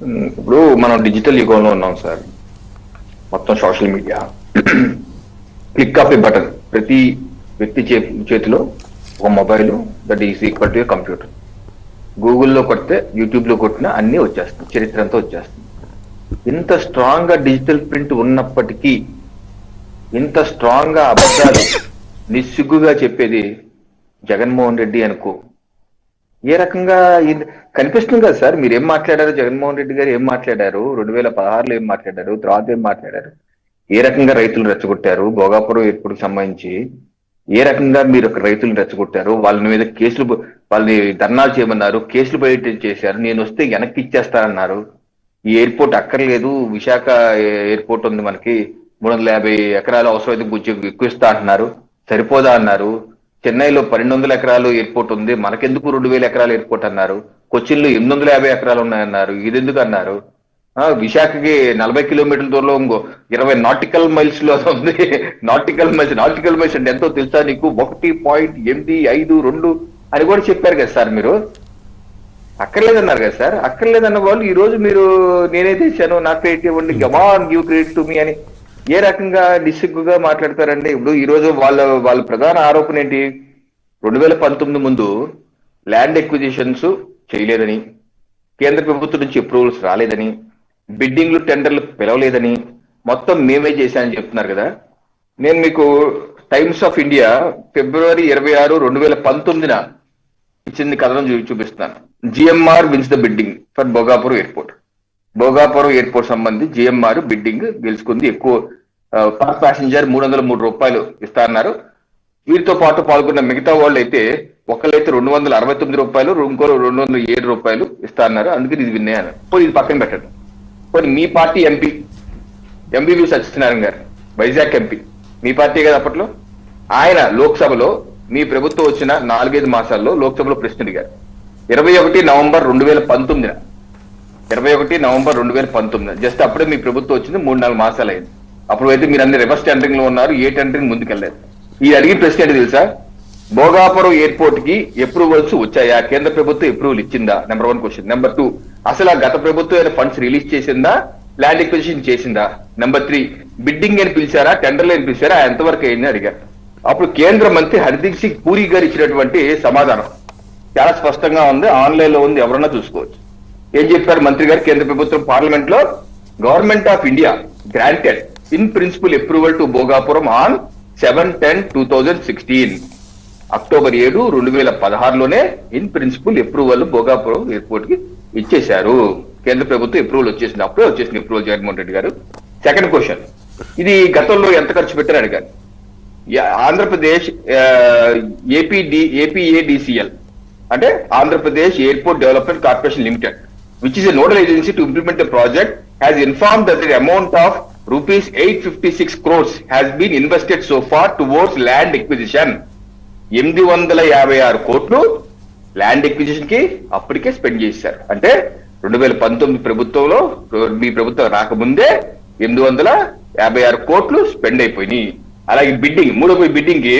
ఇప్పుడు మనం డిజిటల్ యుగంలో ఉన్నాం సార్ మొత్తం social media click of a button ప్రతి వ్యక్తి చే చేతిలో ఒక mobile that is equal to computer గూగుల్లో కొడితే యూట్యూబ్లో కొట్టినా అన్నీ వచ్చేస్తాయి. చరిత్ర అంతా వచ్చేస్తుంది. ఇంత స్ట్రాంగ్గా డిజిటల్ ప్రింట్ ఉన్నప్పటికీ ఇంత స్ట్రాంగ్గా అబద్ధాలు నిస్సిగ్గుగా చెప్పేది జగన్మోహన్ రెడ్డి అనుకో ఏ రకంగా ఇది కనిపిస్తుంది కదా సార్ మీరు ఏం మాట్లాడారు? జగన్మోహన్ రెడ్డి గారు ఏం మాట్లాడారు? రెండు వేల పదహారులో ఏం మాట్లాడారు? తర్వాత ఏం మాట్లాడారు? ఏ రకంగా రైతులు రెచ్చగొట్టారు? భోగాపురం ఎప్పుడు సంబంధించి ఏ రకంగా మీరు రైతులు రైతులను రెచ్చగొట్టారు? వాళ్ళ మీద కేసులు వాళ్ళని ధర్నాలు చేయమన్నారు కేసులు బయట చేశారు నేను వస్తే వెనక్కి ఇచ్చేస్తానన్నారు. ఈ ఎయిర్పోర్ట్ అక్కర్లేదు విశాఖ ఎయిర్పోర్ట్ ఉంది మనకి మూడు వందల యాభై ఎకరాలు అవసరమైతే కొంచెం ఎక్కువ ఇస్తా అంటున్నారు. సరిపోదా అన్నారు. చెన్నైలో పన్నెండు వందల ఎకరాలు ఎయిర్పోర్ట్ ఉంది. మనకెందుకు రెండు వేల ఎకరాలు ఎయిర్పోర్ట్ అన్నారు. కొచ్చిన్లో ఎనిమిది వందల యాభై ఎకరాలు ఉన్నాయన్నారు. ఇది ఎందుకు అన్నారు విశాఖకి నలభై కిలోమీటర్ల దూరంలో ఇంకో ఇరవై నాటికల్ మైల్స్లో ఉంది. నాటికల్ మైల్స్ నాటికల్ మైల్స్ అంటే ఎంతో తెలుసా నీకు? ఒకటి పాయింట్ ఎనిమిది ఐదు రెండు అని కూడా చెప్పారు కదా సార్ మీరు. అక్కర్లేదన్నారు కదా సార్. అక్కర్లేదన్న వాళ్ళు ఈ రోజు మీరు నేనైతే ఇచ్చాను నా క్రెడిట్ ఇవ్వండి. Come on give credit to me అని ఏ రకంగా డిసిగ్గుగా మాట్లాడతారండి ఇప్పుడు ఈ రోజు వాళ్ళ వాళ్ళ ప్రధాన ఆరోపణ ఏంటి? రెండు వేల పంతొమ్మిది ముందు ల్యాండ్ ఎక్విజిషన్స్ చేయలేదని కేంద్ర ప్రభుత్వం నుంచి అప్రూవల్స్ రాలేదని బిడ్డింగ్లు టెండర్లు పిలవలేదని మొత్తం మేమే చేశామని చెప్తున్నారు కదా. నేను మీకు టైమ్స్ ఆఫ్ ఇండియా ఫిబ్రవరి ఇరవై ఆరు రెండు వేల పంతొమ్మిదిన ఇచ్చింది కథనం చూ చూపిస్తాను GMR wins the bidding for Bhogapuram airport Bhogapuram airport సంబంధించి జిఎంఆర్ బిడ్డింగ్ గెలుచుకుంది. ఎక్కువ పర్ ప్యాసింజర్ మూడు వందల మూడు రూపాయలు ఇస్తారన్నారు వీరితో పాటు పాల్గొన్న మిగతా వాళ్ళు అయితే ఒకళ్ళైతే రెండు వందల అరవై తొమ్మిది రూపాయలు ఇంకో రెండు వందల ఏడు రూపాయలు ఇస్తా అన్నారు అందుకని ఇది విన్నాయని పోయి ఇది పక్కన పెట్టండి. పోయి మీ పార్టీ ఎంపీ ఎంబీబీ సత్యనారాయణ గారు వైజాగ్ ఎంపీ మీ పార్టీ కదా అప్పట్లో? ఆయన లోక్సభలో మీ ప్రభుత్వం వచ్చిన నాలుగైదు మాసాల్లో లోక్సభలో ప్రశ్న అడిగారు. ఇరవై ఒకటి నవంబర్ రెండు వేల పంతొమ్మిదిన. ఇరవై ఒకటి నవంబర్ రెండు వేల పంతొమ్మిది జస్ట్ అప్పుడే మీ ప్రభుత్వం వచ్చింది మూడు నాలుగు మాసాలు అయింది అప్పుడు అయితే మీరు అన్ని రివర్స్ టెండరింగ్లో ఉన్నారు ఏ టెండరింగ్ ముందుకెళ్ళలేదు. ఈ అడిగి ప్రశ్న ఏంటి తెలుసా? భోగాపురం ఎయిర్పోర్ట్కి అప్రూవల్స్ వచ్చాయా? కేంద్ర ప్రభుత్వం అప్రూవల్ ఇచ్చిందా? Number one question number two అసలు ఆ గత ప్రభుత్వం ఫండ్స్ రిలీజ్ చేసిందా? ల్యాండ్ ఎక్విజిషన్ చేసిందా? నెంబర్ త్రీ బిడ్డింగ్ అని పిలిచారా? టెండర్లు అని పిలిచారా? ఎంతవరకు అయింది అడిగారు. అప్పుడు కేంద్ర మంత్రి హర్దీప్ సింగ్ పూరి గారు ఇచ్చినటువంటి సమాధానం. చాలా స్పష్టంగా ఉంది ఆన్లైన్లో ఉంది ఎవరన్నా చూసుకోవచ్చు. ఏం చెప్పారు మంత్రి గారు? కేంద్ర ప్రభుత్వం పార్లమెంట్లో government of India granted in principle approval to Bhogapuram on seven ten two thousand sixteen October ఏడు రెండు వేల పదహారులోనే ఇన్ ప్రిన్సిపల్ అప్రూవల్ భోగాపురం ఎయిర్పోర్ట్కి ఇచ్చేశారు. కేంద్ర ప్రభుత్వం అప్రూవల్ వచ్చేసింది. అప్పుడే వచ్చేసింది అప్రూవల్ జగన్మోహన్ రెడ్డి గారు. సెకండ్ క్వశ్చన్ ఇది గతంలో ఎంత ఖర్చు పెట్టారు అడిగారు. ఆంధ్రప్రదేశ్ ఆంధ్రప్రదేశ్ ఏపీడి ఏపీఏడిసిఎల్ అంటే Andhra Pradesh airport development corporation limited which is a nodal agency to implement the project has inform that amount of rupees eight fifty six crores has been invested so far towards land acquisition ఎనిమిది వందల యాభై ఆరు కోట్లు land ఎక్విజిషన్కి అప్పటికే spend చేశారు. అంటే రెండు వేల పంతొమ్మిది ప్రభుత్వంలో మీ ప్రభుత్వం రాకముందే ఎనిమిది వందల యాభై ఆరు కోట్లు స్పెండ్ అయిపోయినాయి. అలాగే బిడ్డింగ్ మూడో బిడ్డింగ్కి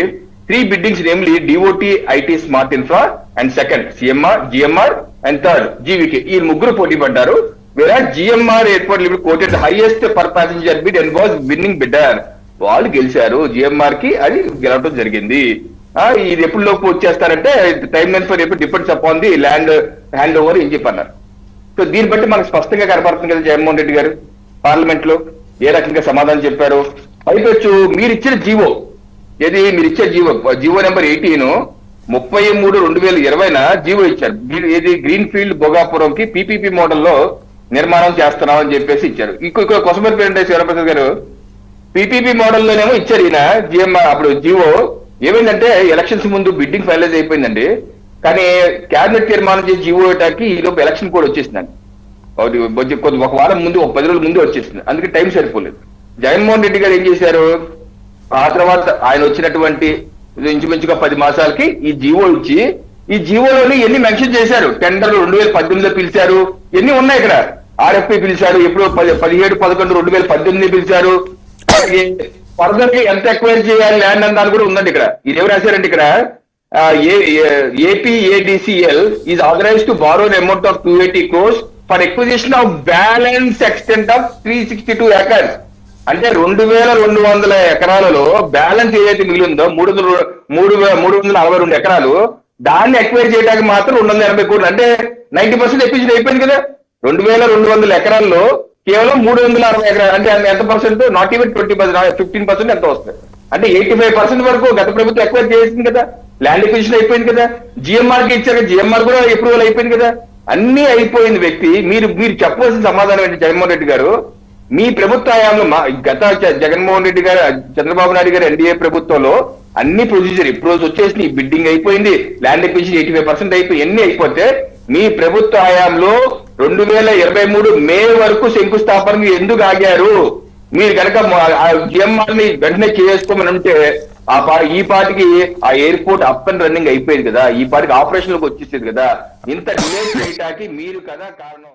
three biddings namely DOT IT smart infra and second CMR GMR and third GVK ఈ ముగ్గురు పోటీ పడ్డారు. వేరే జిఎంఆర్ ఎయిర్పోర్ట్ ఇప్పుడు quoted highest per passenger bid and was winning bidder వాళ్ళు గెలిచారు. జిఎంఆర్కి అది గెలవడం జరిగింది. ఇది ఎప్పుడు లోపు వచ్చేస్తారంటే టైం లైన్ ఫర్ ఎప్పుడు depends upon the land hand over ఏం చెప్పన్నారు. సో దీన్ని బట్టి మనకు స్పష్టంగా కనపడుతుంది కదా జగన్మోహన్ రెడ్డి గారు. పార్లమెంట్లో ఏ రకంగా సమాధానం చెప్పారు? అయిపోవచ్చు మీరు ఇచ్చిన జీవో. ఏది? మీరు ఇచ్చే జీవో. GO number eighteen. ముప్పై మూడు రెండు వేల ఇరవైన జీవో ఇచ్చారు. గ్రీ- ఏది? గ్రీన్ ఫీల్డ్ భోగాపురం కి పీపీపీ మోడల్లో నిర్మాణం చేస్తున్నాం అని చెప్పేసి ఇచ్చారు. ఇంకో ఇక్కడ కొసమరి పేరు శివప్రసాద్ గారు పీపీపీ మోడల్లోనేమో ఇచ్చారు ఈయన జిఎం అప్పుడు జివో ఏమైందంటే ఎలక్షన్స్ ముందు బిడ్డింగ్ ఫైనలైజ్ అయిపోయిందండి. కానీ క్యాబినెట్ తీర్మానం చేసి జివో ఇవ్వడానికి ఈ ఎలక్షన్ కూడా వచ్చేసిందండి. ఒకటి ఒక వారం ముందు ఒక పది రోజుల ముందు వచ్చేసింది. అందుకే టైం సరిపోలేదు. జగన్మోహన్ రెడ్డి గారు ఏం చేశారు? ఆ తర్వాత ఆయన వచ్చినటువంటి ఇంచుమించుగా పది మాసాలకి ఈ జీవో ఇచ్చి ఈ జీవోలోని ఎన్ని మెన్షన్ చేశారు? టెండర్ రెండు వేల పద్దెనిమిదిలో పిలిచారు. ఎన్ని ఉన్నాయి ఇక్కడ? ఆర్ఎఫ్పి పిలిచారు ఎప్పుడు పది పదిహేడు పదకొండు రెండు వేల పద్దెనిమిది పిలిచారు ఫర్దర్గా ఎంత ఎక్వైర్ చేయాలి ల్యాండ్ అని దాని కూడా ఉందండి ఇక్కడ. ఇది ఎవరు రాశారండి ఇక్కడ? APADCL is authorize to borrow amount of two eighty crores for acquisition of balance extent of three sixty two acres అంటే రెండు వేల రెండు వందల ఎకరాలలో బ్యాలెన్స్ ఏదైతే మిగిలిందో మూడు వందల మూడు వేల మూడు వందల అరవై రెండు ఎకరాలు దాన్ని ఎక్వైర్ చేయడానికి మాత్రం రెండు వందల ఎనభై కోట్లు. అంటే నైన్టీ పర్సెంట్ ఎక్విజిషన్ అయిపోయింది కదా? రెండు వేల రెండు వందల ఎకరాల్లో కేవలం మూడు వందల అరవై ఎకరాలు అంటే ఎంత percent? Not even twenty percent fifteen percent ఎంత వస్తుంది? అంటే ఎయిటీ ఫైవ్ పర్సెంట్ వరకు గత ప్రభుత్వం ఎక్వైర్ చేసింది కదా. ల్యాండ్ ఎక్విజిషన్ అయిపోయింది కదా. జిఎంఆర్కి ఇచ్చారు. జిఎంఆర్ కూడా అప్రూవల్ అయిపోయింది కదా. అన్ని అయిపోయింది వ్యక్తి. మీరు మీరు చెప్పవలసిన సమాధానం ఏంటి జగన్మోహన్ రెడ్డి గారు? మీ ప్రభుత్వ హయాంలో గత జగన్మోహన్ రెడ్డి గారు చంద్రబాబు నాయుడు గారు ఎన్డీఏ ప్రభుత్వంలో అన్ని ప్రొసీజర్ ఇప్పుడు వచ్చేసి బిడ్డింగ్ అయిపోయింది. Land acquisition eighty five percent అయిపోయి అన్ని అయిపోతే మీ ప్రభుత్వ హయాంలో రెండు వేల ఇరవై మూడు మే వరకు శంకుస్థాపనకు ఎందుకు ఆగారు? మీరు కనుక జిఎంఆర్ని వెంటనే చేసుకోమని అంటే ఆ పా ఈ పాటికి ఆ ఎయిర్పోర్ట్ అప్ అండ్ రన్నింగ్ అయిపోయింది కదా. ఈ పాటికి ఆపరేషన్లోకి వచ్చేసేది కదా. ఇంత డిలే చేయటానికి మీరు కదా కారణం.